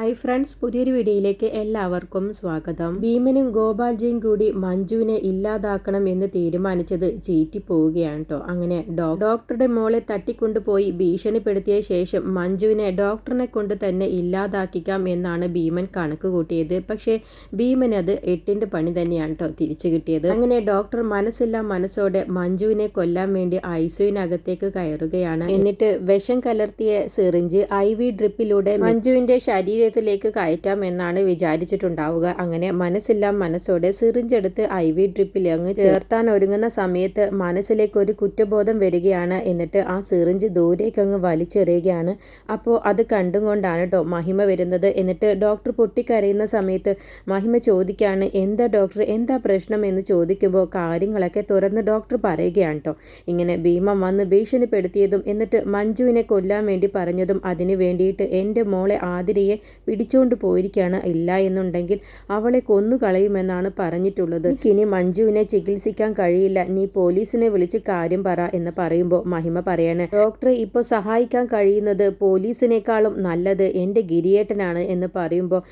Hi friends പുതിയൊരു വീഡിയോയിലേക്ക് എല്ലാവർക്കും സ്വാഗതം. ഭീമനും ഗോപാൽജിയും കൂടി മഞ്ജുവിനെ ഇല്ലാതാക്കണം എന്ന് തീരുമാനിച്ചത് ചീറ്റി പോവുകയാണ് കേട്ടോ അങ്ങനെ ഡോക്ടറുടെ മോളെ തട്ടിക്കൊണ്ടുപോയി ഭീഷണിപ്പെടുത്തിയ ശേഷം മഞ്ജുവിനെ ഡോക്ടറിനെ കൊണ്ട് തന്നെ ഇല്ലാതാക്കിക്കാം എന്നാണ് ഭീമൻ കണക്ക് കൂട്ടിയത്. പക്ഷേ ഭീമൻ അത് എട്ടിന്റെ പണി തന്നെയാണ് കേട്ടോ തിരിച്ചു കിട്ടിയത്. അങ്ങനെ ഡോക്ടർ മനസ്സെല്ലാം മനസ്സോടെ മഞ്ജുവിനെ കൊല്ലാൻ വേണ്ടി ഐസുവിനകത്തേക്ക് കയറുകയാണ്. എന്നിട്ട് വിഷം കലർത്തിയ സിറിഞ്ച് ഐ വി ഡ്രിപ്പിലൂടെ മഞ്ജുവിന്റെ ശരീര ശരീരത്തിലേക്ക് കയറ്റാം എന്നാണ് വിചാരിച്ചിട്ടുണ്ടാവുക. അങ്ങനെ മനസ്സെല്ലാം മനസ്സോടെ സിറിഞ്ചെടുത്ത് ഐ വി ഡ്രിപ്പിൽ അങ്ങ് ചേർത്താൻ ഒരുങ്ങുന്ന സമയത്ത് മനസ്സിലേക്ക് ഒരു കുറ്റബോധം വരികയാണ്. എന്നിട്ട് ആ സിറിഞ്ച് ദൂരേക്ക് അങ്ങ് വലിച്ചെറിയുകയാണ്. അപ്പോൾ അത് കണ്ടുകൊണ്ടാണ് കേട്ടോ മഹിമ വരുന്നത്. എന്നിട്ട് ഡോക്ടർ പൊട്ടിക്കരയുന്ന സമയത്ത് മഹിമ ചോദിക്കുകയാണ് എന്താ ഡോക്ടർ എന്താ പ്രശ്നം? എന്ന് ചോദിക്കുമ്പോൾ കാര്യങ്ങളൊക്കെ തുറന്ന് ഡോക്ടർ പറയുകയാണ് കേട്ടോ ഇങ്ങനെ ഭീമം വന്ന് ഭീഷണിപ്പെടുത്തിയതും എന്നിട്ട് മഞ്ജുവിനെ കൊല്ലാൻ വേണ്ടി പറഞ്ഞതും അതിനു വേണ്ടിയിട്ട് എന്റെ മോളെ ആതിരയെ പിടിച്ചുകൊണ്ട് പോയിരിക്കുകയാണ് ഇല്ല എന്നുണ്ടെങ്കിൽ അവളെ കൊന്നു കളയുമെന്നാണ് പറഞ്ഞിട്ടുള്ളത്. ഇനി മഞ്ജുവിനെ ചികിത്സിക്കാൻ കഴിയില്ല. നീ പോലീസിനെ വിളിച്ച് കാര്യം പറ എന്ന് പറയുമ്പോൾ മഹിമ പറയാണ് ഡോക്ടറെ ഇപ്പോൾ സഹായിക്കാൻ കഴിയുന്നത് പോലീസിനേക്കാളും നല്ലത് എന്റെ ഗിരിയേട്ടനാണ് എന്ന് പറയുമ്പോൾ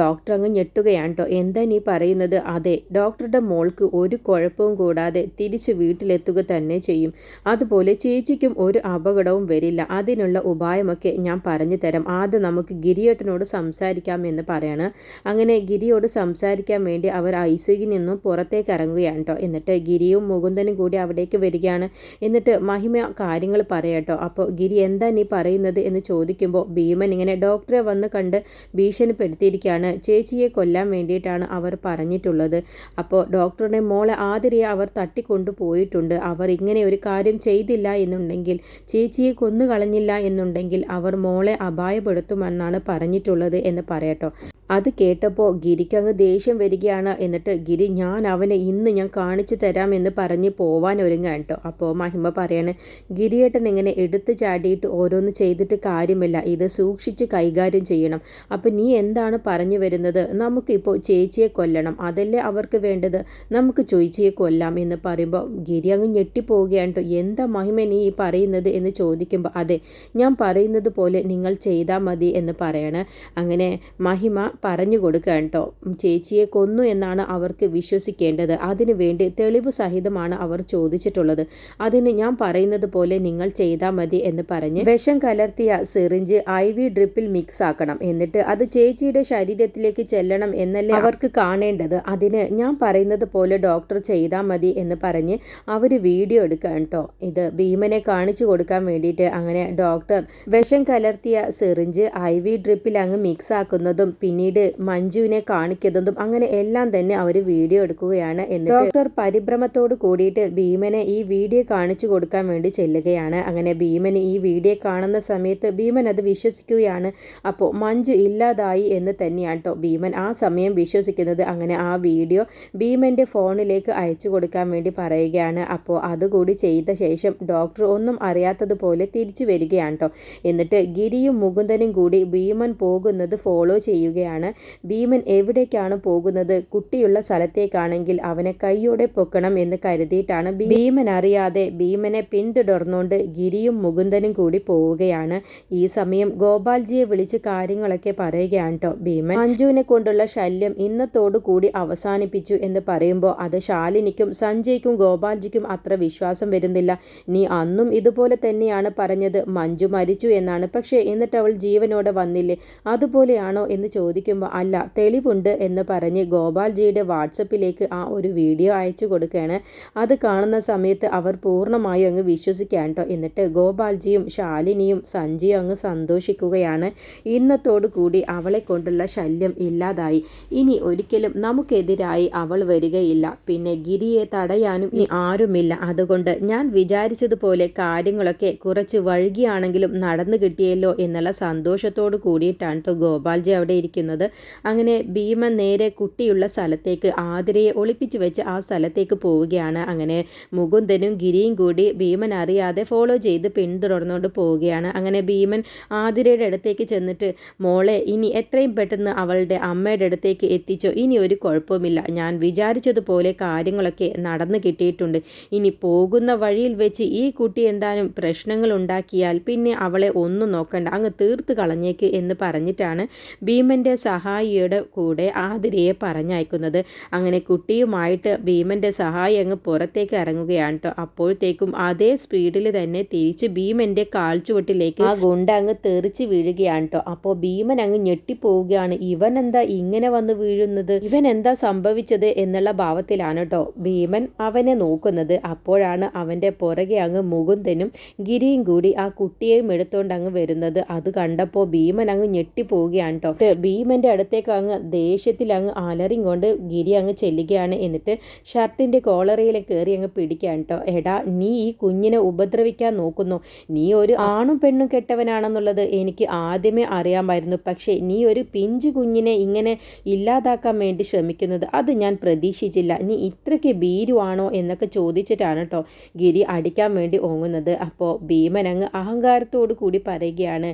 ഡോക്ടർ അങ്ങ് ഞെട്ടുകയാണ് കേട്ടോ എന്താ നീ പറയുന്നത്? അതെ ഡോക്ടറുടെ മോൾക്ക് ഒരു കുഴപ്പവും കൂടാതെ തിരിച്ച് വീട്ടിലെത്തുക തന്നെ ചെയ്യും. അതുപോലെ ചേച്ചിക്കും ഒരു അപകടവും വരില്ല. അതിനുള്ള ഉപായമൊക്കെ ഞാൻ പറഞ്ഞു തരാം. ആദ്യം നമുക്ക് ഗിരിയേട്ടനോട് സംസാരിക്കാം എന്ന് പറയാണ്. അങ്ങനെ ഗിരിയോട് സംസാരിക്കാൻ വേണ്ടി അവർ ഐസുകിൽ നിന്നും പുറത്തേക്ക് ഇറങ്ങുകയാണ് കേട്ടോ എന്നിട്ട് ഗിരിയും മുകുന്ദനും കൂടി അവിടേക്ക് വരികയാണ്. എന്നിട്ട് മഹിമ കാര്യങ്ങൾ പറയട്ടോ അപ്പോൾ ഗിരി എന്താ നീ പറയുന്നത്? എന്ന് ചോദിക്കുമ്പോൾ ഭീമൻ ഇങ്ങനെ ഡോക്ടറെ വന്ന് കണ്ട് ഭീഷണിപ്പെടുത്തിയിരിക്കുകയാണ്. ചേച്ചിയെ കൊല്ലാൻ വേണ്ടിയിട്ടാണ് അവർ പറഞ്ഞിട്ടുള്ളത്. അപ്പോൾ ഡോക്ടറുടെ മോളെ ആതിരയെ അവർ തട്ടിക്കൊണ്ടു പോയിട്ടുണ്ട്. അവർ ഇങ്ങനെ ഒരു കാര്യം ചെയ്തില്ല എന്നുണ്ടെങ്കിൽ ചേച്ചിയെ കൊന്നുകളഞ്ഞില്ല എന്നുണ്ടെങ്കിൽ അവർ മോളെ അപായപ്പെടുത്തുമെന്നാണ് പറഞ്ഞിട്ടുള്ളത്. ഉള്ളത് എന്ന് പറയട്ടോ. അത് കേട്ടപ്പോൾ ഗിരിക്ക് അങ്ങ് ദേഷ്യം വരികയാണ്. എന്നിട്ട് ഗിരി ഞാൻ അവനെ ഇന്ന് ഞാൻ കാണിച്ചു തരാം എന്ന് പറഞ്ഞ് പോവാൻ ഒരുങ്ങാൻ കേട്ടോ അപ്പോൾ മഹിമ പറയാണ് ഗിരിയേട്ടൻ ഇങ്ങനെ എടുത്തു ചാടിയിട്ട് ഓരോന്ന് ചെയ്തിട്ട് കാര്യമില്ല. ഇത് സൂക്ഷിച്ച് കൈകാര്യം ചെയ്യണം. അപ്പം നീ എന്താണ് പറഞ്ഞു വരുന്നത്? നമുക്കിപ്പോൾ ചേച്ചിയെ കൊല്ലണം. അതല്ലേ അവർക്ക് വേണ്ടത്? നമുക്ക് ചോയിച്ചിയെ കൊല്ലാം. എന്ന് പറയുമ്പോൾ ഗിരി അങ്ങ് ഞെട്ടിപ്പോവുകയാണ് കേട്ടോ എന്താ മഹിമ നീ ഈ പറയുന്നത്? എന്ന് ചോദിക്കുമ്പോൾ അതെ ഞാൻ പറയുന്നത് പോലെ നിങ്ങൾ ചെയ്താൽ മതി എന്ന് പറയണേ. അങ്ങനെ മഹിമ പറഞ്ഞു കൊടുക്കുക കേട്ടോ. ചേച്ചിയെ കൊന്നു എന്നാണ് അവർക്ക് വിശ്വസിക്കേണ്ടത്. അതിനു വേണ്ടി തെളിവ് സഹിതമാണ് അവർ ചോദിച്ചിട്ടുള്ളത്. അതിന് ഞാൻ പറയുന്നത് പോലെ നിങ്ങൾ ചെയ്താൽ മതി എന്ന് പറഞ്ഞ് വിഷം കലർത്തിയ സിറിഞ്ച് ഐ വി ഡ്രിപ്പിൽ മിക്സ് ആക്കണം. എന്നിട്ട് അത് ചേച്ചിയുടെ ശരീരത്തിലേക്ക് ചെല്ലണം എന്നല്ലേ അവർക്ക് കാണേണ്ടത്. അതിന് ഞാൻ പറയുന്നത് പോലെ ഡോക്ടർ ചെയ്താൽ മതി എന്ന് പറഞ്ഞ് അവർ വീഡിയോ എടുക്കുക കേട്ടോ. ഇത് ഭീമനെ കാണിച്ചു കൊടുക്കാൻ വേണ്ടിയിട്ട് അങ്ങനെ ഡോക്ടർ വിഷം കലർത്തിയ സിറിഞ്ച് ഐ വി ഡ്രിപ്പിൽ അങ്ങ് മിക്സ് ആക്കുന്നതും പിന്നീട് മഞ്ജുവിനെ കാണിക്കുന്നതും അങ്ങനെ എല്ലാം തന്നെ അവർ വീഡിയോ എടുക്കുകയാണ്. എന്ന് ഡോക്ടർ പരിഭ്രമത്തോട് കൂടിയിട്ട് ഭീമനെ ഈ വീഡിയോ കാണിച്ചു കൊടുക്കാൻ വേണ്ടി ചെല്ലുകയാണ്. അങ്ങനെ ഭീമൻ ഈ വീഡിയോ കാണുന്ന സമയത്ത് ഭീമൻ അത് വിശ്വസിക്കുകയാണ്. അപ്പോൾ മഞ്ജു ഇല്ലാതായി എന്ന് തന്നെയാണ് കേട്ടോ ഭീമൻ ആ സമയം വിശ്വസിക്കുന്നത്. അങ്ങനെ ആ വീഡിയോ ഭീമന്റെ ഫോണിലേക്ക് അയച്ചു കൊടുക്കാൻ വേണ്ടി പറയുകയാണ്. അപ്പോൾ അതുകൂടി ചെയ്ത ശേഷം ഡോക്ടർ ഒന്നും അറിയാത്തതുപോലെ തിരിച്ചു വരികയാണ് കേട്ടോ എന്നിട്ട് ഗിരിയും മുകുന്ദനും കൂടി ഭീമൻ പോകുന്നത് ഫോളോ ചെയ്യുകയാണ്. ഭീമൻ എവിടേക്കാണ് പോകുന്നത്? കുട്ടിയുള്ള സ്ഥലത്തേക്കാണെങ്കിൽ അവനെ കൈയോടെ പൊക്കണം എന്ന് കരുതിയിട്ടാണ് ഭീമൻ അറിയാതെ ഭീമനെ പിന്തുടർന്നുകൊണ്ട് ഗിരിയും മുകുന്ദനും കൂടി പോവുകയാണ്. ഈ സമയം ഗോപാൽജിയെ വിളിച്ച് കാര്യങ്ങളൊക്കെ പറയുകയാണ് കേട്ടോ ഭീമൻ. മഞ്ജുവിനെ കൊണ്ടുള്ള ശല്യം ഇന്നത്തോടു കൂടി അവസാനിപ്പിച്ചു എന്ന് പറയുമ്പോൾ അത് ശാലിനിക്കും സഞ്ജയ്ക്കും ഗോപാൽജിക്കും അത്ര വിശ്വാസം വരുന്നില്ല. നീ അന്നും ഇതുപോലെ തന്നെയാണ് പറഞ്ഞത്. മഞ്ജു മരിച്ചു എന്നാണ്. പക്ഷേ എന്നിട്ട് അവൾ ജീവനോടെ വന്നില്ലേ? അതുപോലെയാണോ എന്ന് ചോദിക്കുമ്പോൾ അല്ല തെളിവുണ്ട് എന്ന് പറഞ്ഞ് ഗോപാൽജിയുടെ വാട്സപ്പിലേക്ക് ആ ഒരു വീഡിയോ അയച്ചു കൊടുക്കുകയാണ്. അത് കാണുന്ന സമയത്ത് അവർ പൂർണമായും അങ്ങ് വിശ്വസിക്കാൻ കേട്ടോ എന്നിട്ട് ഗോപാൽജിയും ശാലിനിയും സഞ്ജിയും അങ്ങ് സന്തോഷിക്കുകയാണ്. ഇന്നത്തോടു കൂടി അവളെ കൊണ്ടുള്ള ശല്യം ഇല്ലാതായി. ഇനി ഒരിക്കലും നമുക്കെതിരായി അവൾ വരികയില്ല. പിന്നെ ഗിരിയെ തടയാനും ഇനി ആരുമില്ല. അതുകൊണ്ട് ഞാൻ വിചാരിച്ചതുപോലെ കാര്യങ്ങളൊക്കെ കുറച്ച് വഴുകിയാണെങ്കിലും നടന്നു കിട്ടിയല്ലോ എന്നുള്ള സന്തോഷത്തോടു കൂടിയിട്ടാണ് കേട്ടോ ഗോപാൽജി അവിടെ ഇരിക്കുന്നത്. അങ്ങനെ ഭീമൻ നേരെ കുട്ടിയുള്ള സ്ഥലത്തേക്ക് ആതിരയെ ഒളിപ്പിച്ചു വെച്ച് ആ സ്ഥലത്തേക്ക് പോവുകയാണ്. അങ്ങനെ മുകുന്ദനും ഗിരിയും കൂടി ഭീമൻ അറിയാതെ ഫോളോ ചെയ്ത് പിന്തുടർന്നുകൊണ്ട് പോവുകയാണ്. അങ്ങനെ ഭീമൻ ആതിരയുടെ അടുത്തേക്ക് ചെന്നിട്ട് മോളെ ഇനി എത്രയും പെട്ടെന്ന് അവളുടെ അമ്മയുടെ അടുത്തേക്ക് എത്തിച്ചോ. ഇനി ഒരു കുഴപ്പമില്ല ഞാൻ വിചാരിച്ചതുപോലെ കാര്യങ്ങളൊക്കെ നടന്നു കിട്ടിയിട്ടുണ്ട്. ഇനി പോകുന്ന വഴിയിൽ വെച്ച് ഈ കുട്ടി എന്തായാലും പ്രശ്നങ്ങൾ ഉണ്ടാക്കിയാൽ പിന്നെ അവളെ ഒന്നും നോക്കണ്ട. അങ്ങ് തീർത്ത് കളഞ്ഞേക്ക് എന്ന് പറഞ്ഞിട്ടാണ് ഭീമന്റെ സഹായിയുടെ കൂടെ ആതിരയെ പറഞ്ഞയക്കുന്നത്. അങ്ങനെ കുട്ടിയുമായിട്ട് ഭീമന്റെ സഹായി അങ്ങ് പുറത്തേക്ക് ഇറങ്ങുകയാണ് കേട്ടോ അപ്പോഴത്തേക്കും അതേ സ്പീഡിൽ തന്നെ തിരിച്ച് ഭീമന്റെ കാൽച്ചുവട്ടിലേക്ക് ആ ഗുണ്ട അങ്ങ് തെറിച്ച് വീഴുകയാണ് കേട്ടോ അപ്പോൾ ഭീമൻ അങ്ങ് ഞെട്ടിപ്പോവുകയാണ്. ഇവൻ എന്താ ഇങ്ങനെ വന്ന് വീഴുന്നത്? ഇവൻ എന്താ സംഭവിച്ചത് എന്നുള്ള ഭാവത്തിലാണ് കേട്ടോ ഭീമൻ അവനെ നോക്കുന്നത്. അപ്പോഴാണ് അവന്റെ പുറകെ അങ്ങ് മുകുന്ദനും ഗിരിയും കൂടി ആ കുട്ടിയെയും എടുത്തോണ്ട് അങ്ങ് വരുന്നത്. അത് കണ്ടപ്പോൾ ഭീമൻ അങ്ങ് ഞെട്ടിപ്പോവുകയാണ് കേട്ടോ ഭീമന്റെ അടുത്തേക്ക് അങ്ങ് ദേഷ്യത്തിൽ അങ്ങ് അലറിയും കൊണ്ട് ഗിരി അങ്ങ് ചെല്ലുകയാണ്. എന്നിട്ട് ഷർട്ടിന്റെ കോളറയിൽ കയറി അങ്ങ് പിടിക്കുകയാണ് കേട്ടോ എടാ നീ ഈ കുഞ്ഞിനെ ഉപദ്രവിക്കാൻ നോക്കുന്നു. നീ ഒരു ആണും പെണ്ണും കെട്ടവനാണെന്നുള്ളത് എനിക്ക് ആദ്യമേ അറിയാമായിരുന്നു. പക്ഷേ നീ ഒരു പിഞ്ചു കുഞ്ഞിനെ ഇങ്ങനെ ഇല്ലാതാക്കാൻ വേണ്ടി ശ്രമിക്കുന്നത് അത് ഞാൻ പ്രതീക്ഷിച്ചില്ല. നീ ഇത്രയ്ക്ക് ഭീരുവാണോ എന്നൊക്കെ ചോദിച്ചിട്ടാണ് കേട്ടോ ഗിരി അടിക്കാൻ വേണ്ടി ഓങ്ങുന്നത്. അപ്പോൾ ഭീമൻ അങ്ങ് അഹങ്കാരത്തോടു കൂടി പറയുകയാണ്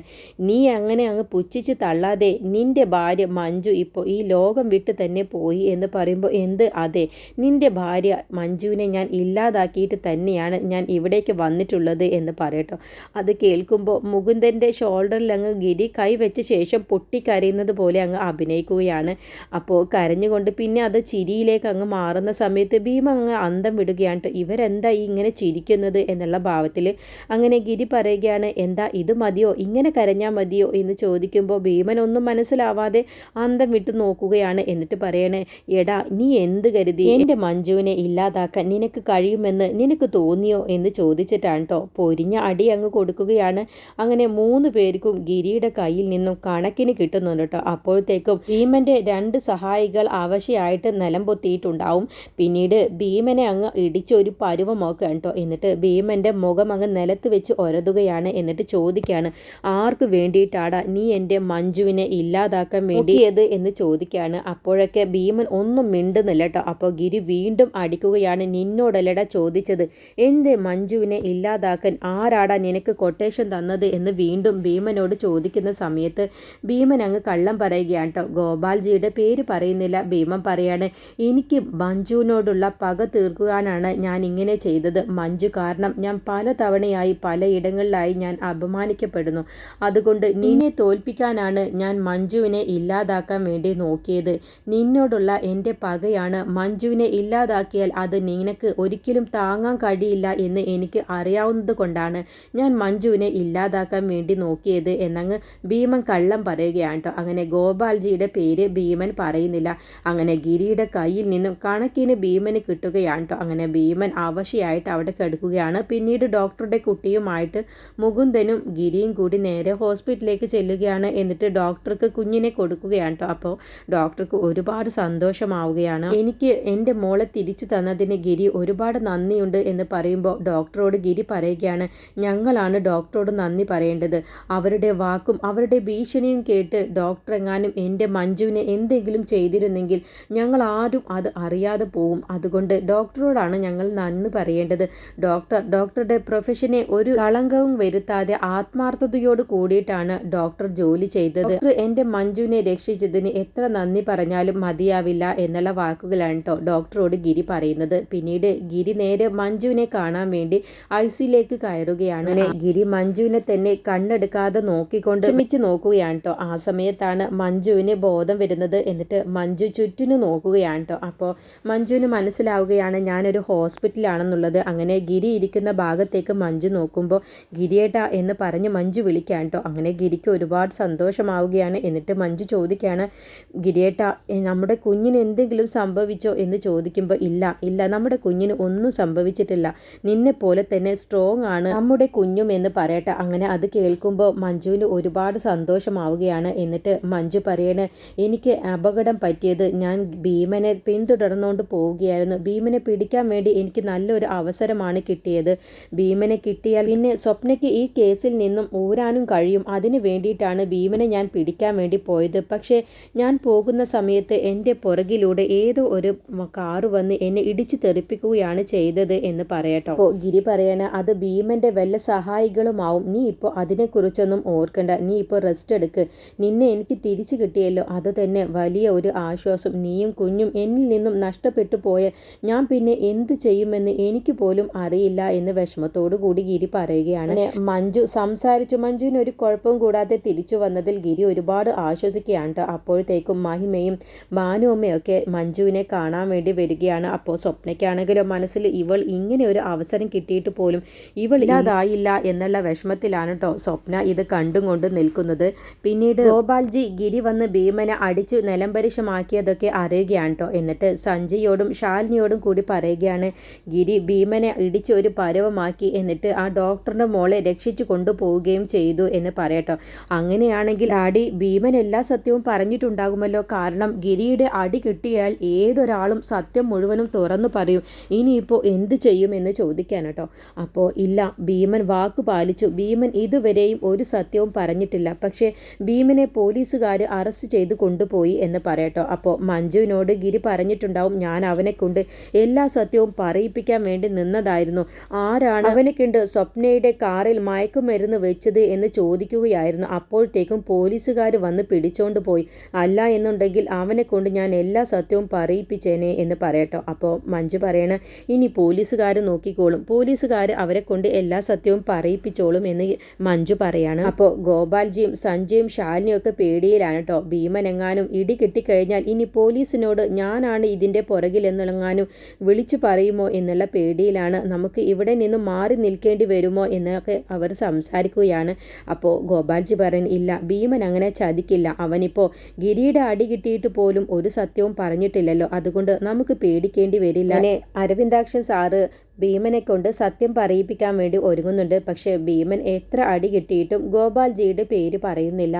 നീ അങ്ങനെ അങ്ങ് പുച്ഛിച്ച് തള്ളാതെ നിന്റെ ഭാര്യ മഞ്ജു ഇപ്പോൾ ഈ ലോകം വിട്ട് തന്നെ പോയി എന്ന് പറയുമ്പോൾ എന്ത് അതെ? നിന്റെ ഭാര്യ മഞ്ജുവിനെ ഞാൻ ഇല്ലാതാക്കിയിട്ട് തന്നെയാണ് ഞാൻ ഇവിടേക്ക് വന്നിട്ടുള്ളത് എന്ന് പറയട്ടോ. അത് കേൾക്കുമ്പോൾ മുകുന്ദന്റെ ഷോൾഡറിൽ അങ്ങ് ഗിരി കൈ വെച്ച ശേഷം പൊട്ടിക്കരയുന്നത് പോലെ അങ്ങ് അഭിനയിക്കുകയാണ്. അപ്പോൾ കരഞ്ഞുകൊണ്ട് പിന്നെ അത് ചിരിയിലേക്ക് അങ്ങ് മാറുന്ന സമയത്ത് ഭീമ അങ്ങ് അന്തം വിടുകയാണ് ഇവരെന്താ ഇങ്ങനെ ചിരിക്കുന്നത് എന്നുള്ള ഭാവത്തിൽ അങ്ങനെ ഗിരി പറയുകയാണ് എന്താ ഇത് മതിയോ? ഇങ്ങനെ കരഞ്ഞാൽ മതിയോ? എന്ന് ചോദിക്കുമ്പോൾ ഭീമൻ ഒന്നും മനസ്സിലാവാതെ അന്തം വിട്ടു നോക്കുകയാണ് എന്നിട്ട് പറയണേ എടാ നീ എന്ത് കരുതി? എന്റെ മഞ്ജുവിനെ ഇല്ലാതാക്കാൻ നിനക്ക് കഴിയുമെന്ന് നിനക്ക് തോന്നിയോ? എന്ന് ചോദിച്ചിട്ടാണ് കേട്ടോ പൊരിഞ്ഞ അടി അങ്ങ് കൊടുക്കുകയാണ്. അങ്ങനെ മൂന്ന് പേർക്കും ഗിരിയുടെ കയ്യിൽ നിന്നും കണക്കിന് കിട്ടുന്നുണ്ട് കേട്ടോ അപ്പോഴത്തേക്കും ഭീമന്റെ രണ്ട് സഹായികൾ ആവശ്യമായിട്ട് നിലം പൊത്തിയിട്ടുണ്ടാവും. പിന്നീട് ഭീമനെ അങ്ങ് ഇടിച്ചൊരു പരുവമൊക്കെ കേട്ടോ എന്നിട്ട് ഭീമന്റെ മുഖം അങ്ങ് നിലത്ത് വെച്ച് ഒരതുകയാണ് എന്നിട്ട് ചോദിക്കുകയാണ് ആർക്ക് വേണ്ടിയിട്ടാടാ നീ എന്റെ മഞ്ജുവിനെ ഇല്ലാതാക്കാൻ വേണ്ടിയത് എന്ന് ചോദിക്കുകയാണ് അപ്പോഴൊക്കെ ഭീമൻ ഒന്നും മിണ്ടുന്നില്ല കേട്ടോ അപ്പോൾ ഗിരി വീണ്ടും അടിക്കുകയാണ്. നിന്നോടല്ലടാ ചോദിച്ചത് എന്ത് മഞ്ജുവിനെ ഇല്ലാതാക്കാൻ? ആരാടാ നിനക്ക് കൊട്ടേഷൻ തന്നത്? എന്ന് വീണ്ടും ഭീമനോട് ചോദിക്കുന്ന സമയത്ത് ഭീമൻ അങ്ങ് കള്ളം പറയുകയാണ് കേട്ടോ ഗോപാൽജിയുടെ പേര് പറയുന്നില്ല. ഭീമൻ പറയാണ് എനിക്ക് മഞ്ജുവിനോടുള്ള പക തീർക്കുവാനാണ് ഞാൻ ഇങ്ങനെ ചെയ്തത്. മഞ്ജു കാരണം ഞാൻ പല തവണയായി പലയിടങ്ങളിലായി ഞാൻ അപമാനിക്കപ്പെടുന്നു. അതുകൊണ്ട് നിന്നെ തോൽപ്പിക്കാനാണ് ഞാൻ മഞ്ജുവിനെ ഇല്ലാതാക്കാൻ വേണ്ടി നോക്കിയത്. നിന്നോടുള്ള എന്റെ പകയാണ്. മഞ്ജുവിനെ ഇല്ലാതാക്കിയാൽ അത് നിനക്ക് ഒരിക്കലും താങ്ങാൻ കഴിയില്ല എന്ന് എനിക്ക് അറിയാവുന്നത് കൊണ്ടാണ് ഞാൻ മഞ്ജുവിനെ ഇല്ലാതാക്കാൻ വേണ്ടി നോക്കിയത് എന്നങ്ങ് ഭീമൻ കള്ളം പറയുകയാണ് കേട്ടോ. അങ്ങനെ ഗോപാൽജിയുടെ പേര് ഭീമൻ പറയുന്നില്ല. അങ്ങനെ ഗിരിയുടെ കയ്യിൽ നിന്നും കണക്കിന് ഭീമന് കിട്ടുകയാണ് കേട്ടോ. അങ്ങനെ ഭീമൻ അവശയായിട്ട് അവിടെ കിടക്കുകയാണ്. പിന്നീട് ഡോക്ടറുടെ കുട്ടിയുമായിട്ട് മുകുന്ദനും ഗിരിയും കൂടി നേരെ ഹോസ്പിറ്റലിലേക്ക് ചെല്ലുകയാണ് എന്നിട്ട് ഡോക്ടർക്ക് കുഞ്ഞിനെ കൊടുക്കുകയാണ് കേട്ടോ അപ്പോൾ ഡോക്ടർക്ക് ഒരുപാട് സന്തോഷമാവുകയാണ്. എനിക്ക് എന്റെ മോളെ തിരിച്ചു തന്നതിന് ഗിരി ഒരുപാട് നന്ദിയുണ്ട് എന്ന് പറയുമ്പോൾ ഡോക്ടറോട് ഗിരി പറയുകയാണ് ഞങ്ങളാണ് ഡോക്ടറോട് നന്ദി പറയേണ്ടത്. അവരുടെ വാക്കും അവരുടെ ഭീഷണിയും കേട്ട് ഡോക്ടർ എങ്ങാനും എന്റെ മഞ്ജുവിനെ എന്തെങ്കിലും ചെയ്തിരുന്നെങ്കിൽ ഞങ്ങൾ ആരും അത് അറിയാതെ പോവും അതുകൊണ്ട് ഡോക്ടറോടാണ് ഞങ്ങൾ നന്ദി പറയേണ്ടത്. ഡോക്ടർ ഡോക്ടറുടെ പ്രൊഫഷനെ ഒരു കളങ്കവും വരുത്താതെ ആത്മാർത്ഥതയോട് കൂടിയിട്ടാണ് ഡോക്ടർ ജോലി ചെയ്തത്. എന്റെ മഞ്ജുവിനെ രക്ഷിച്ചതിന് എത്ര നന്ദി പറഞ്ഞാലും മതിയാവില്ല എന്നുള്ള വാക്കുകളാണ് കേട്ടോ ഡോക്ടറോട് ഗിരി പറയുന്നത്. പിന്നീട് ഗിരി നേരെ മഞ്ജുവിനെ കാണാൻ വേണ്ടി ഐസിയിലേക്ക് കയറുകയാണ്. ഗിരി മഞ്ജുവിനെ തന്നെ കണ്ണെടുക്കാതെ നോക്കിക്കൊണ്ട് ശ്രമിച്ച് നോക്കുകയാണ് കേട്ടോ ആ സമയത്താണ് മഞ്ജുവിന് ബോധം വരുന്നത് എന്നിട്ട് മഞ്ജു ചുറ്റിനു നോക്കുകയാണ് കേട്ടോ അപ്പോൾ മഞ്ജുവിന് മനസ്സിലാവുകയാണ് ഞാനൊരു ഹോസ്പിറ്റലാണെന്നുള്ളത് അങ്ങനെ ഗിരി ഇരിക്കുന്ന ഭാഗത്തേക്ക് മഞ്ജു നോക്കുമ്പോൾ ഗിരിയേട്ട എന്ന് പറഞ്ഞ് മഞ്ജു വിളിക്കാൻ കേട്ടോ അങ്ങനെ ഗിരിക്ക് ഒരുപാട് സന്തോഷമാവുകയാണ്. എന്നിട്ട് മഞ്ജു ചോദിക്കുകയാണ് ഗിരിയേട്ട നമ്മുടെ കുഞ്ഞിന് എന്തെങ്കിലും സംഭവിച്ചോ? എന്ന് ചോദിക്കുമ്പോൾ ഇല്ല ഇല്ല നമ്മുടെ കുഞ്ഞിന് ഒന്നും സംഭവിച്ചിട്ടില്ല. നിന്നെ പോലെ തന്നെ സ്ട്രോങ് ആണ് നമ്മുടെ കുഞ്ഞും എന്ന് പറയട്ടെ. അങ്ങനെ അത് കേൾക്കുമ്പോൾ മഞ്ജുവിന് ഒരുപാട് സന്തോഷമാവുകയാണ്. എന്നിട്ട് മഞ്ജു പറയണേ എനിക്ക് അപകടം പറ്റിയത്. ഞാൻ ഭീമനെ പിന്തുടർന്നുകൊണ്ട് പോവുകയായിരുന്നു. ഭീമനെ പിടിക്കാൻ വേണ്ടി എനിക്ക് നല്ലൊരു അവസരമാണ് കിട്ടിയത്. ഭീമനെ കിട്ടിയാൽ പിന്നെ സ്വപ്നയ്ക്ക് ഈ കേസിൽ നിന്നും ഊരാനും കഴിയും. അതിനു വേണ്ടിയിട്ടാണ് ഭീമനെ ഞാൻ പിടിക്കാൻ വേണ്ടി പോയത്. പക്ഷേ ഞാൻ പോകുന്ന സമയത്ത് എന്റെ പുറകിലൂടെ ഏതോ ഒരു കാറ് വന്ന് എന്നെ ഇടിച്ചു തെറിപ്പിക്കുകയാണ് ചെയ്തത് എന്ന് പറയട്ടോ. അപ്പോൾ ഗിരി പറയണ അത് ഭീമന്റെ വല്ല സഹായികളുമാവും. നീ ഇപ്പോൾ അതിനെക്കുറിച്ചൊന്നും ഓർക്കണ്ട. നീ ഇപ്പോൾ റെസ്റ്റ് എടുക്ക്. നിന്നെ എനിക്ക് തിരിച്ചു കിട്ടിയല്ലോ. അത് തന്നെ വലിയ ഒരു ആശ്വാസം. നീയും കുഞ്ഞും എന്നിൽ നിന്നും നഷ്ടപ്പെട്ടു പോയ ഞാൻ പിന്നെ എന്ത് ചെയ്യുമെന്ന് എനിക്ക് പോലും അറിയില്ല എന്ന് വിഷമത്തോടു കൂടി ഗിരി പറയുകയാണ്. മഞ്ജു സംസാരിച്ചു. മഞ്ജുവിന് ഒരു കുഴപ്പവും കൂടാതെ തിരിച്ചു വന്നതിൽ ഗിരി ഒരുപാട് ആശ്വസിക്കുകയാണ്. അപ്പോഴത്തേക്കും മഹിമയും ഭാനുവമ്മയൊക്കെ മഞ്ജുവിനെ കാണാൻ വേണ്ടി വരികയാണ്. അപ്പോൾ സ്വപ്നയ്ക്കാണെങ്കിലും മനസ്സിൽ ഇവൾ ഇങ്ങനെ ഒരു അവസരം കിട്ടിയിട്ട് പോലും ഇവൾ ഇല്ലാതായില്ല എന്നുള്ള വിഷമത്തിലാണ് കേട്ടോ സ്വപ്ന ഇത് കണ്ടും കൊണ്ട് നിൽക്കുന്നത്. പിന്നീട് ഗോപാൽജി ഗിരി വന്ന് ഭീമനെ അടിച്ചു നിലംപരിശമാക്കിയതൊക്കെ അറിയുകയാണ് കേട്ടോ എന്നിട്ട് സഞ്ജയോടും ശാലിനിയോടും കൂടി പറയുകയാണ് ഗിരി ഭീമനെ ഇടിച്ച് ഒരു പരവമാക്കി എന്നിട്ട് ആ ഡോക്ടറിന്റെ മോളെ രക്ഷിച്ചു കൊണ്ടുപോവുകയും ചെയ്തു എന്ന് പറയട്ടോ അങ്ങനെയാണെങ്കിൽ അടി ഭീമൻ എല്ലാ സത്യവും പറഞ്ഞിട്ടുണ്ടാകുമല്ലോ. കാരണം ഗിരിയുടെ അടി കിട്ടിയാൽ ഏതൊരാളും സത്യം മുഴുവനും തുറന്നു പറയും. ഇനിയിപ്പോൾ എന്ത് ചെയ്യും എന്ന് ചോദിക്കാൻ കേട്ടോ. അപ്പോൾ ഇല്ല ഭീമൻ വാക്ക് പാലിച്ചു. ഭീമൻ ഇതുവരെയും ഒരു സത്യവും പറഞ്ഞിട്ടില്ല. പക്ഷേ ഭീമനെ പോലീസുകാർ അറസ്റ്റ് ചെയ്ത് കൊണ്ടുപോയി എന്ന് പറയട്ടോ അപ്പോൾ മഞ്ജുവിനോട് ഗിരി പറഞ്ഞിട്ടുണ്ടാവും ഞാൻ അവനെ കൊണ്ട് എല്ലാ സത്യവും പറയിപ്പിക്കാൻ വേണ്ടി നിന്നതായിരുന്നു. ആരാണ് അവനെ കണ്ട് സ്വപ്നയുടെ കാറിൽ മയക്കുമരുന്ന് വെച്ചത് എന്ന് ചോദിക്കുകയായിരുന്നു. അപ്പോഴത്തേക്കും പോലീസുകാർ വന്ന് പിടിച്ചോണ്ട് പോയി. അല്ല എന്നുണ്ടെങ്കിൽ അവനെ കൊണ്ട് ഞാൻ എല്ലാ സത്യവും പറയിപ്പിച്ചേനെ എന്ന് പറയട്ടോ. അപ്പോൾ മഞ്ജു പറയണ ഇനി പോലീസുകാർ നോക്കിക്കോളും. പോലീസുകാർ അവരെ കൊണ്ട് എല്ലാ സത്യവും പറയിപ്പിച്ചോളും എന്ന് മഞ്ജു പറയാണ്. അപ്പോൾ ഗോപാൽജിയും സഞ്ജയും ശാലിനിയും ഒക്കെ പേടിയിലാണ് കേട്ടോ ഭീമനെങ്ങാനും ഇടി കിട്ടിക്കഴിഞ്ഞാൽ ഇനി പോലീസിനോട് ഞാനാണ് ഇതിന്റെ പുറകിലെന്നുള്ളങ്ങാനും വിളിച്ചു പറയുമോ എന്നുള്ള പേടിയിലാണ്. നമുക്ക് ഇവിടെ നിന്ന് മാറി നിൽക്കേണ്ടി വരുമോ എന്നൊക്കെ അവർ സംസാരിക്കുകയാണ്. അപ്പോൾ ഗോപാൽജി പറയൻ ഇല്ല ഭീമൻ അങ്ങനെ ചതിക്കില്ല. അവനിപ്പോൾ ഗിരിയുടെ അടി കിട്ടിയിട്ട് പോലും ഒരു സത്യവും പറഞ്ഞിട്ടില്ലല്ലോ. അതുകൊണ്ട് നമുക്ക് പേടിക്കേണ്ടി വരില്ല. അരവിന്ദാക്ഷൻ സാറ് ഭീമനെ കൊണ്ട് സത്യം പറയിപ്പിക്കാൻ വേണ്ടി ഒരുങ്ങുന്നുണ്ട്. പക്ഷേ ഭീമൻ എത്ര അടി കിട്ടിയിട്ടും ഗോപാൽജിയുടെ പേര് പറയുന്നില്ല.